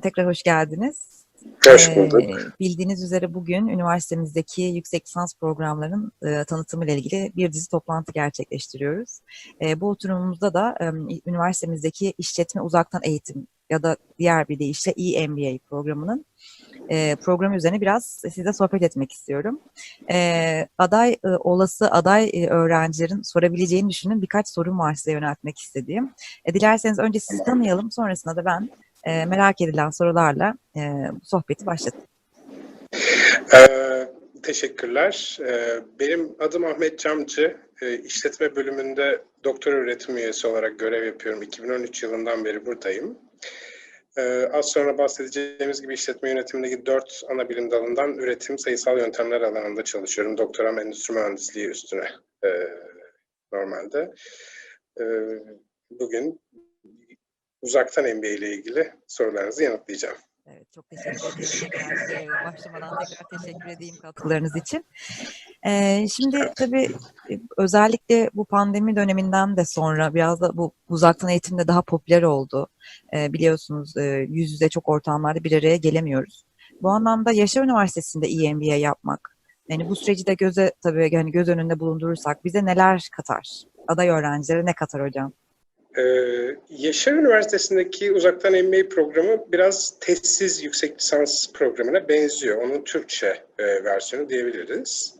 Tekrar hoş geldiniz. Hoş bulduk. Ee, bildiğiniz üzere bugün üniversitemizdeki yüksek lisans programlarının e, tanıtımı ile ilgili bir dizi toplantı gerçekleştiriyoruz. E, bu oturumumuzda da e, üniversitemizdeki işletme uzaktan eğitim ya da diğer bir deyişle e-MBA programının e, programı üzerine biraz size sohbet etmek istiyorum. E, aday e, olası aday e, öğrencilerin sorabileceğini düşündüğüm birkaç sorum var size yöneltmek istediğim. E, dilerseniz önce sizi tanıyalım, sonrasında da ben e, merak edilen sorularla e, bu sohbeti başlatayım. Ee, teşekkürler. Ee, benim adım Ahmet Camcı. Ee, işletme bölümünde doktor öğretim üyesi olarak görev yapıyorum. 2013 yılından beri buradayım. Ee, az sonra bahsedeceğimiz gibi işletme yönetimindeki dört ana bilim dalından üretim, sayısal yöntemler alanında çalışıyorum. Doktoram endüstri mühendisliği üstüne e, normalde. E, bugün uzaktan MBA ile ilgili sorularınızı yanıtlayacağım. Evet, çok teşekkür ederim. E, başlamadan tekrar teşekkür edeyim katkılarınız için. Ee, şimdi tabii e, özellikle bu pandemi döneminden de sonra biraz da bu uzaktan eğitim de daha popüler oldu. Ee, biliyorsunuz e, yüz yüze çok ortamlarda bir araya gelemiyoruz. Bu anlamda Yaşar Üniversitesi'nde EMBA yapmak, yani bu süreci de göze tabii yani göz önünde bulundurursak bize neler katar? Aday öğrencilere ne katar hocam? Ee, Yaşar Üniversitesi'ndeki uzaktan MBA programı biraz testsiz yüksek lisans programına benziyor. Onun Türkçe e, versiyonu diyebiliriz.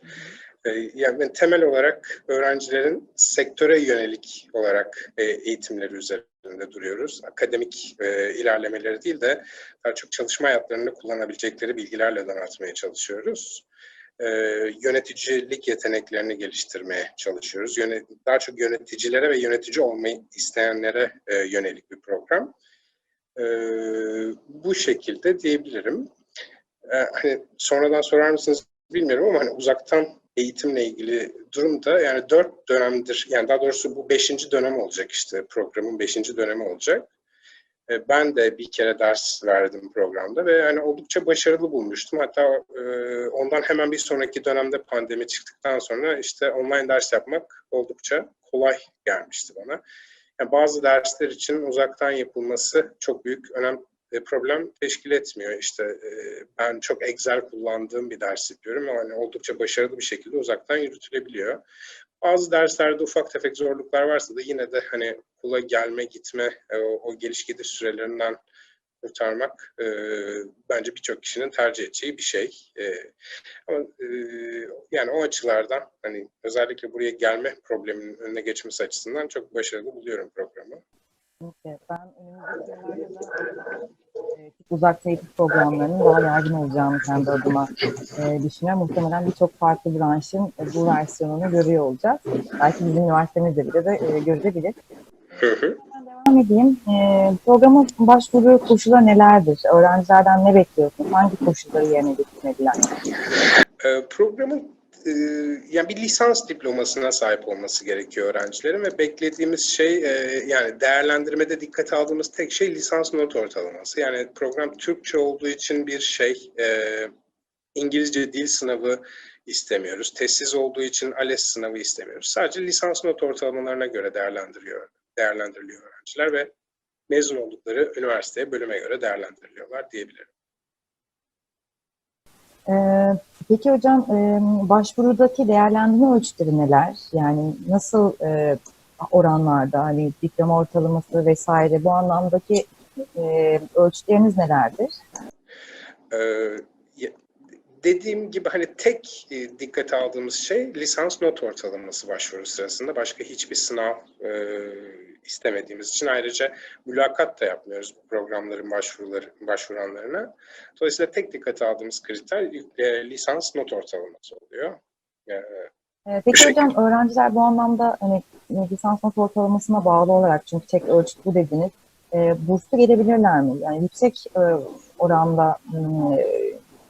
E, yani temel olarak öğrencilerin sektöre yönelik olarak e, eğitimleri üzerinde duruyoruz. Akademik e, ilerlemeleri değil de daha çok çalışma hayatlarında kullanabilecekleri bilgilerle donatmaya çalışıyoruz e, yöneticilik yeteneklerini geliştirmeye çalışıyoruz. Yönet, daha çok yöneticilere ve yönetici olmayı isteyenlere e, yönelik bir program. E, bu şekilde diyebilirim. E, hani sonradan sorar mısınız bilmiyorum ama hani uzaktan eğitimle ilgili durumda yani dört dönemdir, yani daha doğrusu bu beşinci dönem olacak işte programın beşinci dönemi olacak. Ben de bir kere ders verdim programda ve yani oldukça başarılı bulmuştum. Hatta e, ondan hemen bir sonraki dönemde pandemi çıktıktan sonra işte online ders yapmak oldukça kolay gelmişti bana. Yani bazı dersler için uzaktan yapılması çok büyük önem e, problem teşkil etmiyor. İşte e, ben çok Excel kullandığım bir ders yapıyorum yani oldukça başarılı bir şekilde uzaktan yürütülebiliyor. Bazı derslerde ufak tefek zorluklar varsa da yine de hani okula gelme gitme o, o geliş gidiş sürelerinden kurtarmak e, bence birçok kişinin tercih edeceği bir şey. E, ama e, yani o açılardan hani özellikle buraya gelme probleminin önüne geçmesi açısından çok başarılı buluyorum programı. Ben e, uzak eğitim programlarının daha yaygın olacağını kendi adıma e, düşünüyorum. Muhtemelen birçok farklı branşın e, bu versiyonunu görüyor olacağız. Belki bizim üniversitemizde bile de e, görebilir. Devam edeyim. E, programın başvuru koşulları nelerdir? Öğrencilerden ne bekliyorsunuz? Hangi koşulları yerine getirmeliler? E, programın e, yani bir lisans diplomasına sahip olması gerekiyor öğrencilerin ve beklediğimiz şey e, yani değerlendirmede dikkate aldığımız tek şey lisans not ortalaması. Yani program Türkçe olduğu için bir şey e, İngilizce dil sınavı istemiyoruz. Testsiz olduğu için ALES sınavı istemiyoruz. Sadece lisans not ortalamalarına göre değerlendiriyor, değerlendiriliyor öğrenciler ve mezun oldukları üniversiteye bölüme göre değerlendiriliyorlar diyebilirim. Ee, peki hocam başvurudaki değerlendirme ölçütleri neler? Yani nasıl oranlarda hani diploma ortalaması vesaire bu anlamdaki ölçütleriniz nelerdir? Ee, dediğim gibi hani tek e, dikkate aldığımız şey lisans not ortalaması başvuru sırasında. Başka hiçbir sınav e, istemediğimiz için ayrıca mülakat da yapmıyoruz bu programların başvuruları, başvuranlarına. Dolayısıyla tek dikkate aldığımız kriter e, lisans not ortalaması oluyor. E, Peki hocam öğrenciler bu anlamda hani lisans not ortalamasına bağlı olarak çünkü tek ölçüt bu dediniz. E, burslu gelebilirler mi? Yani yüksek e, oranda e,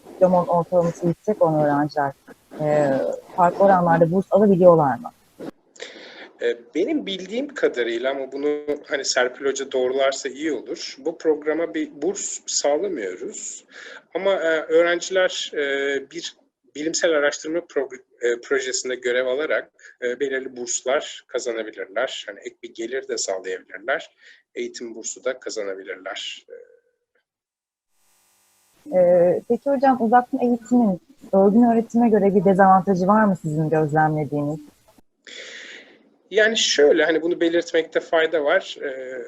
diploma ortalaması yüksek olan öğrenciler e, farklı oranlarda burs alabiliyorlar mı? Benim bildiğim kadarıyla ama bunu hani Serpil Hoca doğrularsa iyi olur. Bu programa bir burs sağlamıyoruz. Ama öğrenciler bir bilimsel araştırma projesinde görev alarak belirli burslar kazanabilirler. Hani ek bir gelir de sağlayabilirler. Eğitim bursu da kazanabilirler. Ee, peki hocam uzaktan eğitimin örgün öğretime göre bir dezavantajı var mı sizin gözlemlediğiniz? Yani şöyle hani bunu belirtmekte fayda var. Ee,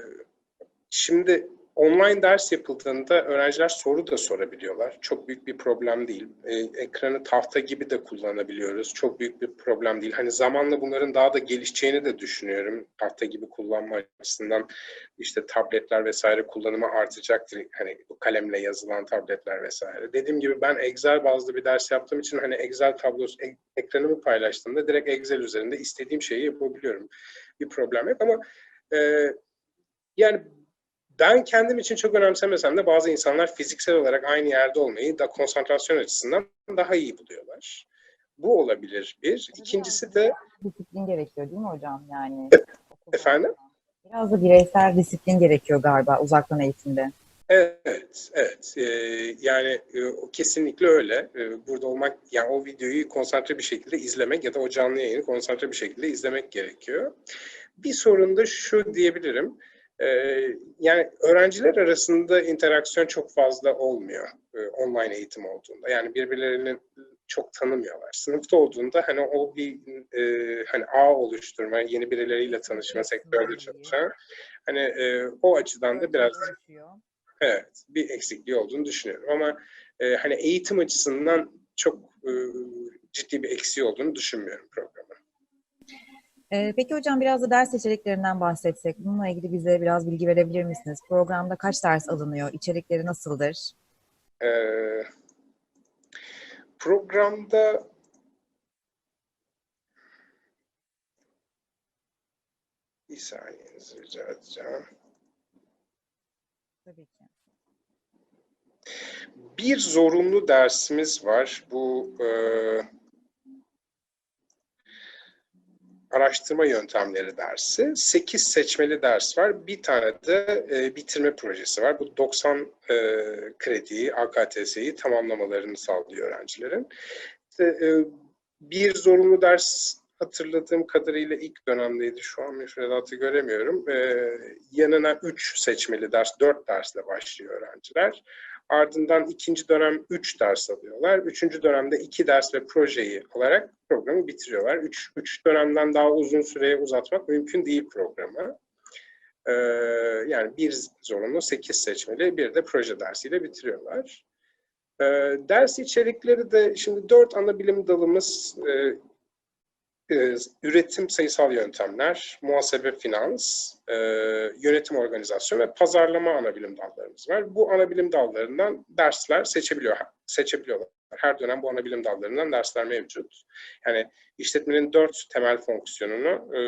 şimdi online ders yapıldığında öğrenciler soru da sorabiliyorlar. Çok büyük bir problem değil. Ee, ekranı tahta gibi de kullanabiliyoruz. Çok büyük bir problem değil. Hani zamanla bunların daha da gelişeceğini de düşünüyorum. Tahta gibi kullanma açısından işte tabletler vesaire kullanımı artacaktır. Hani kalemle yazılan tabletler vesaire. Dediğim gibi ben Excel bazlı bir ders yaptığım için hani Excel tablosu ek- ekranımı paylaştığımda direkt Excel üzerinde istediğim şeyi yapabiliyorum. Bir problem yok ama e, yani ben kendim için çok önemsemesem de bazı insanlar fiziksel olarak aynı yerde olmayı da konsantrasyon açısından daha iyi buluyorlar. Bu olabilir bir. İkincisi de Disiplin gerekiyor değil mi hocam? Yani Efendim? Biraz da bireysel disiplin gerekiyor galiba uzaktan eğitimde. Evet, evet. Ee, yani e, kesinlikle öyle. Ee, burada olmak, yani o videoyu konsantre bir şekilde izlemek ya da o canlı yayını konsantre bir şekilde izlemek gerekiyor. Bir sorun da şu diyebilirim. Ee, yani öğrenciler arasında interaksiyon çok fazla olmuyor e, online eğitim olduğunda. Yani birbirlerini çok tanımıyorlar. Sınıfta olduğunda hani o bir e, hani ağ oluşturma, yeni birileriyle tanışma, sektörde çalışan hani e, o açıdan da biraz Evet, bir eksikliği olduğunu düşünüyorum ama e, hani eğitim açısından çok e, ciddi bir eksiği olduğunu düşünmüyorum programın. Ee, peki hocam biraz da ders seçeneklerinden bahsetsek. Bununla ilgili bize biraz bilgi verebilir misiniz? Programda kaç ders alınıyor? İçerikleri nasıldır? E, programda bir saniyenizi rica edeceğim. Tabii ki. Bir zorunlu dersimiz var. Bu e, araştırma yöntemleri dersi. 8 seçmeli ders var. Bir tane de e, bitirme projesi var. Bu 90 e, krediyi, AKTS'yi tamamlamalarını sağlıyor öğrencilerin. İşte, e, bir zorunlu ders hatırladığım kadarıyla ilk dönemdeydi. Şu an müfredatı göremiyorum. E, yanına 3 seçmeli ders, 4 dersle başlıyor öğrenciler. Ardından ikinci dönem 3 ders alıyorlar. Üçüncü dönemde 2 ders ve projeyi alarak programı bitiriyorlar. 3 üç dönemden daha uzun süreye uzatmak mümkün değil programı. Ee, yani bir zorunlu 8 seçmeli, bir de proje dersiyle bitiriyorlar. Ee, ders içerikleri de şimdi 4 ana bilim dalımız e, e, üretim sayısal yöntemler, muhasebe finans, e, yönetim organizasyon ve pazarlama ana bilim dallarımız var. Bu ana bilim dallarından dersler seçebiliyor, seçebiliyorlar. Her dönem bu ana bilim dallarından dersler mevcut. Yani işletmenin dört temel fonksiyonunu e,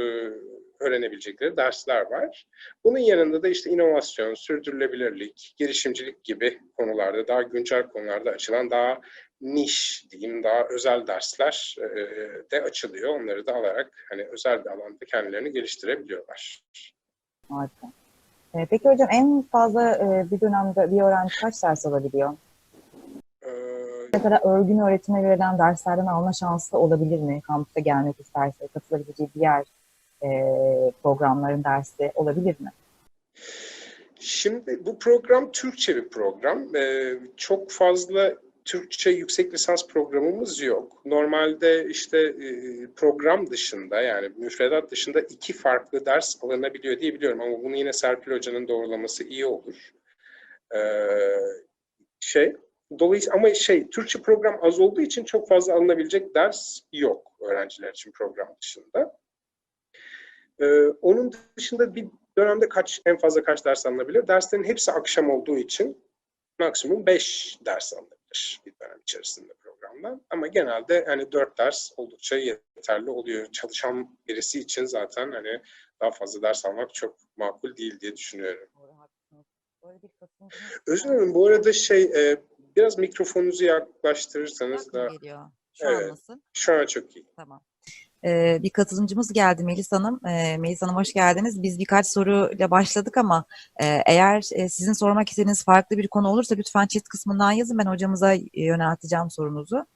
öğrenebilecekleri dersler var. Bunun yanında da işte inovasyon, sürdürülebilirlik, girişimcilik gibi konularda, daha güncel konularda açılan daha niş diyeyim daha özel dersler e, de açılıyor. Onları da alarak hani özel bir alanda kendilerini geliştirebiliyorlar. Harika. Ee, peki hocam en fazla e, bir dönemde bir öğrenci kaç ders alabiliyor? Ee, Mesela örgün öğretime verilen derslerden alma şansı olabilir mi? Kampüse gelmek isterse katılabileceği diğer e, programların dersi olabilir mi? Şimdi bu program Türkçe bir program. Ee, çok fazla Türkçe yüksek lisans programımız yok. Normalde işte e, program dışında yani müfredat dışında iki farklı ders alınabiliyor diye biliyorum ama bunu yine Serpil Hoca'nın doğrulaması iyi olur. Ee, şey dolayısıyla ama şey Türkçe program az olduğu için çok fazla alınabilecek ders yok öğrenciler için program dışında. Ee, onun dışında bir dönemde kaç en fazla kaç ders alınabilir? Derslerin hepsi akşam olduğu için maksimum 5 ders alınabilir bir dönem içerisinde programdan. Ama genelde hani dört ders oldukça yeterli oluyor. Çalışan birisi için zaten hani daha fazla ders almak çok makul değil diye düşünüyorum. Özür dilerim bu arada şey e, biraz mikrofonunuzu yaklaştırırsanız da. Geliyor. Şu Evet. an nasıl? Şu an çok iyi. Tamam. Ee, bir katılımcımız geldi Melis Hanım. Ee, Melis Hanım hoş geldiniz. Biz birkaç soruyla başladık ama e, eğer e, sizin sormak istediğiniz farklı bir konu olursa lütfen chat kısmından yazın. Ben hocamıza e, yönelteceğim sorunuzu.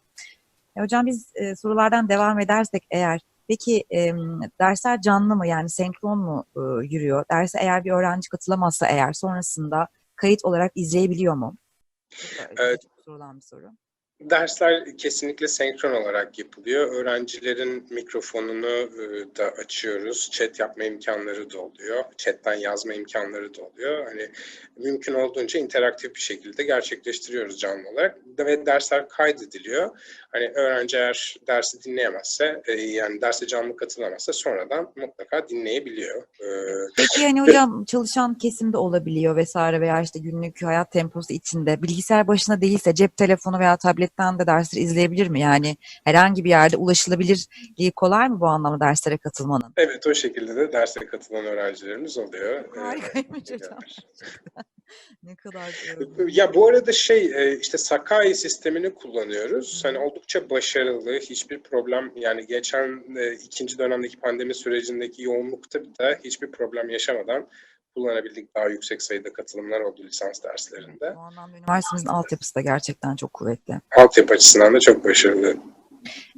E, hocam biz e, sorulardan devam edersek eğer peki e, dersler canlı mı yani senkron mu e, yürüyor? Derse eğer bir öğrenci katılamazsa eğer sonrasında kayıt olarak izleyebiliyor mu? Evet. sorulan bir soru. Dersler kesinlikle senkron olarak yapılıyor. Öğrencilerin mikrofonunu e, da açıyoruz. Chat yapma imkanları da oluyor. Chat'ten yazma imkanları da oluyor. Hani mümkün olduğunca interaktif bir şekilde gerçekleştiriyoruz canlı olarak ve dersler kaydediliyor. Hani öğrenci eğer dersi dinleyemezse, e, yani derse canlı katılamazsa sonradan mutlaka dinleyebiliyor. E, Peki hani hocam çalışan kesimde olabiliyor vesaire veya işte günlük hayat temposu içinde bilgisayar başına değilse cep telefonu veya tabletten de dersleri izleyebilir mi? Yani herhangi bir yerde ulaşılabilirliği kolay mı bu anlamda derslere katılmanın? Evet, o şekilde de derse katılan öğrencilerimiz oluyor. Ee, Harikaymış hocam. evet. Ne kadar Ya bu arada şey e, işte Sakai sistemini kullanıyoruz. Hani oldukça başarılı, hiçbir problem yani geçen e, ikinci dönemdeki pandemi sürecindeki yoğunlukta da hiçbir problem yaşamadan kullanabildik. Daha yüksek sayıda katılımlar oldu lisans derslerinde. bu anlamda üniversitemizin altyapısı da gerçekten çok kuvvetli. Altyapı açısından da çok başarılı.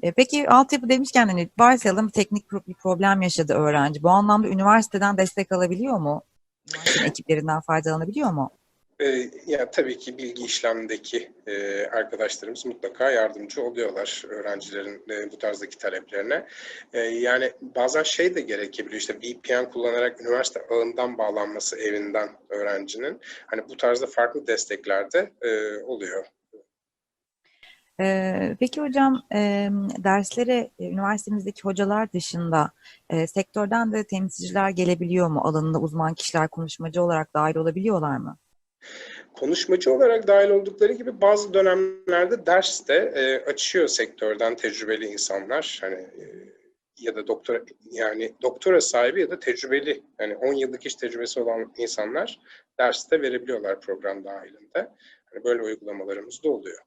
E, peki altyapı demişken hani varsayalım teknik bir problem yaşadı öğrenci. Bu anlamda üniversiteden destek alabiliyor mu? Üniversitenin ekiplerinden faydalanabiliyor mu? E, ya tabii ki bilgi işlemdeki e, arkadaşlarımız mutlaka yardımcı oluyorlar öğrencilerin e, bu tarzdaki taleplerine. E, yani bazen şey de gerekebiliyor işte VPN kullanarak üniversite ağından bağlanması evinden öğrencinin. Hani bu tarzda farklı destekler de e, oluyor. Ee, peki hocam e, derslere e, üniversitemizdeki hocalar dışında e, sektörden de temsilciler gelebiliyor mu? Alanında uzman kişiler konuşmacı olarak dahil olabiliyorlar mı? Konuşmacı olarak dahil oldukları gibi bazı dönemlerde ders de e, açıyor sektörden tecrübeli insanlar. Hani e, ya da doktora yani doktora sahibi ya da tecrübeli yani 10 yıllık iş tecrübesi olan insanlar derste verebiliyorlar program dahilinde. Hani böyle uygulamalarımız da oluyor.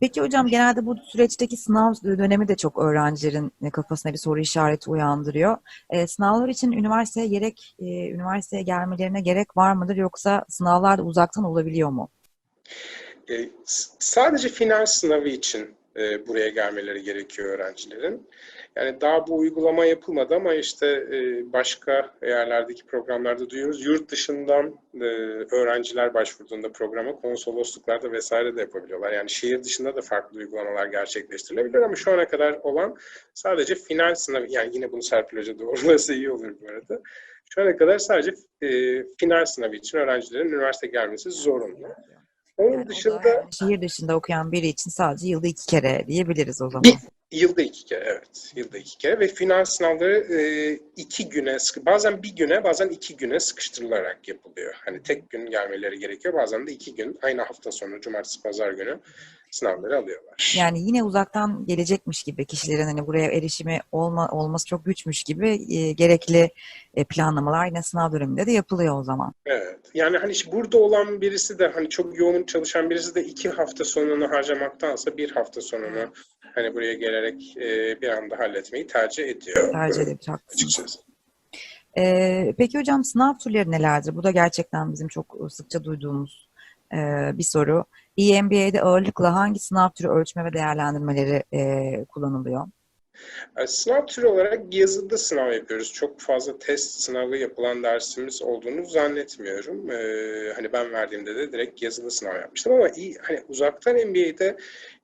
Peki hocam genelde bu süreçteki sınav dönemi de çok öğrencilerin kafasına bir soru işareti uyandırıyor. Ee, sınavlar için üniversiteye gerek e, üniversiteye gelmelerine gerek var mıdır yoksa sınavlar da uzaktan olabiliyor mu? E, sadece final sınavı için e, buraya gelmeleri gerekiyor öğrencilerin. Yani daha bu uygulama yapılmadı ama işte e, başka yerlerdeki programlarda duyuyoruz. Yurt dışından e, öğrenciler başvurduğunda programa konsolosluklarda vesaire de yapabiliyorlar. Yani şehir dışında da farklı uygulamalar gerçekleştirilebilir ama şu ana kadar olan sadece final sınavı, yani yine bunu Serpil Hoca doğrularsa iyi olur bu arada. Şu ana kadar sadece e, final sınavı için öğrencilerin üniversite gelmesi zorunlu. Onun Yani da dışında şehir dışında okuyan biri için sadece yılda iki kere diyebiliriz o zaman. Bir- Yılda iki kere evet. Yılda iki kere ve final sınavları e, iki güne, bazen bir güne bazen iki güne sıkıştırılarak yapılıyor. Hani tek gün gelmeleri gerekiyor. Bazen de iki gün aynı hafta sonu cumartesi pazar günü sınavları alıyorlar. Yani yine uzaktan gelecekmiş gibi kişilerin hani buraya erişimi olma, olması çok güçmüş gibi e, gerekli e, planlamalar yine sınav döneminde de yapılıyor o zaman. Evet. Yani hani işte burada olan birisi de hani çok yoğun çalışan birisi de iki hafta sonunu harcamaktansa bir hafta sonunu hani buraya gelerek e, bir anda halletmeyi tercih ediyor. Tercih haklısınız. Açıkçası. Ee, peki hocam sınav türleri nelerdir? Bu da gerçekten bizim çok sıkça duyduğumuz e, bir soru. EMBA'de ağırlıkla hangi sınav türü ölçme ve değerlendirmeleri e, kullanılıyor? Yani Sınav türü olarak yazıda sınav yapıyoruz. Çok fazla test sınavı yapılan dersimiz olduğunu zannetmiyorum. Ee, hani ben verdiğimde de direkt yazılı sınav yapmıştım ama iyi hani uzaktan MBA'de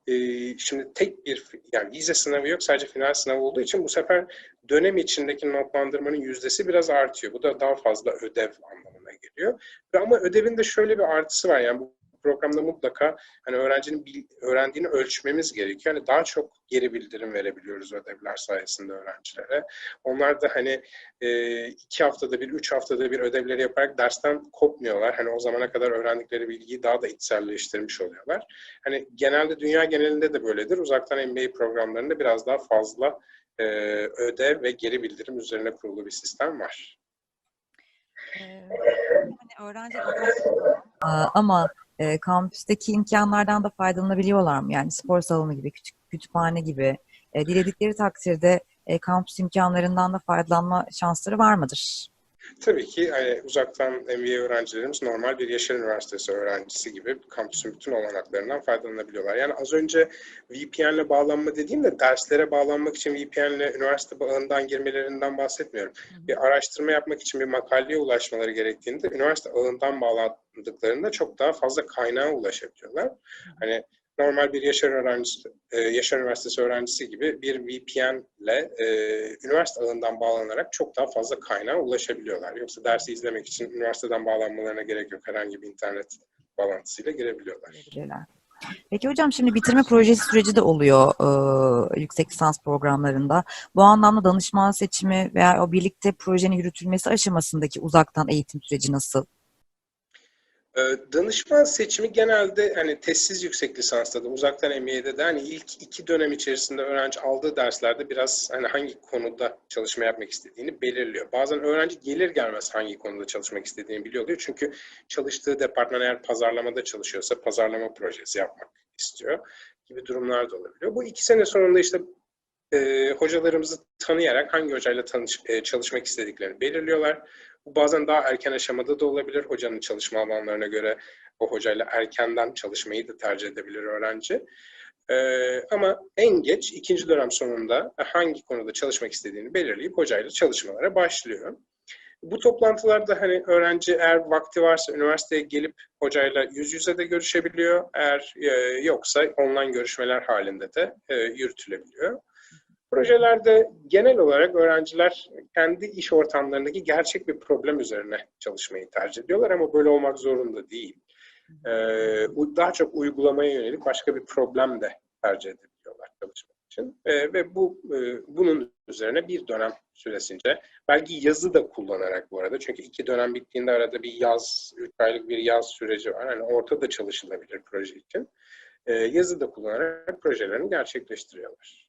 e, şimdi tek bir yani vize sınavı yok sadece final sınavı olduğu için bu sefer dönem içindeki notlandırmanın yüzdesi biraz artıyor. Bu da daha fazla ödev anlamına geliyor. Ama ödevin de şöyle bir artısı var yani bu programda mutlaka hani öğrencinin bil, öğrendiğini ölçmemiz gerekiyor. Hani daha çok geri bildirim verebiliyoruz ödevler sayesinde öğrencilere. Onlar da hani e, iki haftada bir, üç haftada bir ödevleri yaparak dersten kopmuyorlar. Hani o zamana kadar öğrendikleri bilgiyi daha da içselleştirmiş oluyorlar. Hani genelde dünya genelinde de böyledir. Uzaktan MBA programlarında biraz daha fazla e, ödev ve geri bildirim üzerine kurulu bir sistem var. Ee, hani öğrenci ama e, kampüsteki imkanlardan da faydalanabiliyorlar mı? Yani spor salonu gibi, küçük kütüphane gibi. E, diledikleri takdirde e, kampüs imkanlarından da faydalanma şansları var mıdır? Tabii ki hani uzaktan MBA öğrencilerimiz normal bir Yaşar Üniversitesi öğrencisi gibi kampüsün bütün olanaklarından faydalanabiliyorlar. Yani az önce VPN'le bağlanma dediğimde derslere bağlanmak için VPN'le üniversite bağından girmelerinden bahsetmiyorum. Bir araştırma yapmak için bir makaleye ulaşmaları gerektiğinde üniversite ağından bağlandıklarında çok daha fazla kaynağa ulaşabiliyorlar. Hani normal bir Yaşar öğrencisi, e, Yaşar Üniversitesi öğrencisi gibi bir VPN'le e, üniversite ağından bağlanarak çok daha fazla kaynağa ulaşabiliyorlar. Yoksa dersi izlemek için üniversiteden bağlanmalarına gerek yok. Herhangi bir internet bağlantısıyla girebiliyorlar. Verebilirler. Peki hocam şimdi bitirme projesi süreci de oluyor e, yüksek lisans programlarında. Bu anlamda danışman seçimi veya o birlikte projenin yürütülmesi aşamasındaki uzaktan eğitim süreci nasıl? Ee, Danışman seçimi genelde hani testsiz yüksek lisansta da uzaktan MBA'de de hani ilk iki dönem içerisinde öğrenci aldığı derslerde biraz hani hangi konuda çalışma yapmak istediğini belirliyor. Bazen öğrenci gelir gelmez hangi konuda çalışmak istediğini biliyor oluyor. Çünkü çalıştığı departman eğer pazarlamada çalışıyorsa pazarlama projesi yapmak istiyor gibi durumlar da olabiliyor. Bu iki sene sonunda işte e, hocalarımızı tanıyarak hangi hocayla tanış, e, çalışmak istediklerini belirliyorlar. Bu bazen daha erken aşamada da olabilir. Hocanın çalışma alanlarına göre o hocayla erkenden çalışmayı da tercih edebilir öğrenci. Ee, ama en geç ikinci dönem sonunda hangi konuda çalışmak istediğini belirleyip hocayla çalışmalara başlıyor. Bu toplantılarda hani öğrenci eğer vakti varsa üniversiteye gelip hocayla yüz yüze de görüşebiliyor. Eğer e, yoksa online görüşmeler halinde de e, yürütülebiliyor. Projelerde genel olarak öğrenciler kendi iş ortamlarındaki gerçek bir problem üzerine çalışmayı tercih ediyorlar ama böyle olmak zorunda değil. Ee, daha çok uygulamaya yönelik başka bir problem de tercih edebiliyorlar çalışmak için. Ee, ve bu e, bunun üzerine bir dönem süresince belki yazı da kullanarak bu arada çünkü iki dönem bittiğinde arada bir yaz, üç aylık bir yaz süreci var. Hani ortada çalışılabilir proje için. Ee, yazı da kullanarak projelerini gerçekleştiriyorlar.